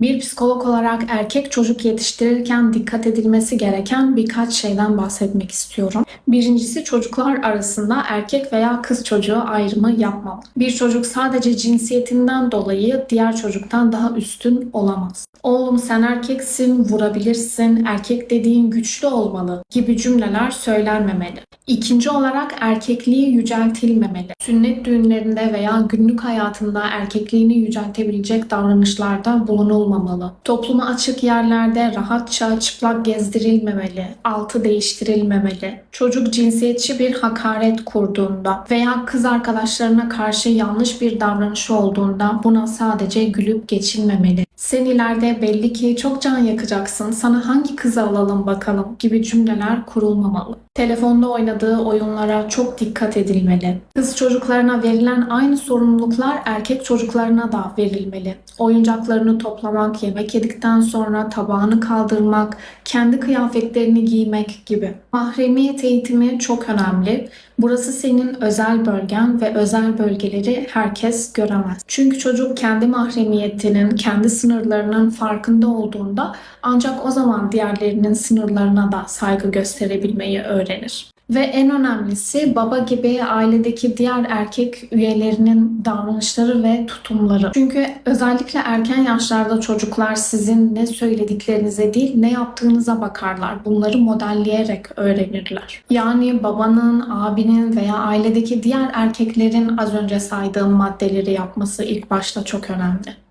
Bir psikolog olarak erkek çocuk yetiştirirken dikkat edilmesi gereken birkaç şeyden bahsetmek istiyorum. Birincisi çocuklar arasında erkek veya kız çocuğu ayrımı yapmamalı. Bir çocuk sadece cinsiyetinden dolayı diğer çocuktan daha üstün olamaz. Oğlum sen erkeksin, vurabilirsin, erkek dediğin güçlü olmalı gibi cümleler söylenmemeli. İkinci olarak erkekliği yüceltilmemeli. Sünnet düğünlerinde veya günlük hayatında erkekliğini yüceltebilecek davranışlarda bulunulmamalı. Topluma açık yerlerde rahatça çıplak gezdirilmemeli, altı değiştirilmemeli. Çocuk cinsiyetçi bir hakaret kurduğunda veya kız arkadaşlarına karşı yanlış bir davranışı olduğunda buna sadece gülüp geçilmemeli. Sen ileride belli ki çok can yakacaksın, sana hangi kızı alalım bakalım gibi cümleler kurulmamalı. Telefonda oynadığı oyunlara çok dikkat edilmeli. Kız çocuklarına verilen aynı sorumluluklar erkek çocuklarına da verilmeli. Oyuncaklarını toplamak, yemek yedikten sonra tabağını kaldırmak, kendi kıyafetlerini giymek gibi. Mahremiyet eğitimi çok önemli. Burası senin özel bölgen ve özel bölgeleri herkes göremez. Çünkü çocuk kendi mahremiyetinin, kendi sınırlarının farkında olduğunda ancak o zaman diğerlerinin sınırlarına da saygı gösterebilmeyi öğrenir. Ve en önemlisi baba gibi ailedeki diğer erkek üyelerinin davranışları ve tutumları. Çünkü özellikle erken yaşlarda çocuklar sizin ne söylediklerinize değil ne yaptığınıza bakarlar. Bunları modelleyerek öğrenirler. Yani babanın, abinin veya ailedeki diğer erkeklerin az önce saydığım maddeleri yapması ilk başta çok önemli.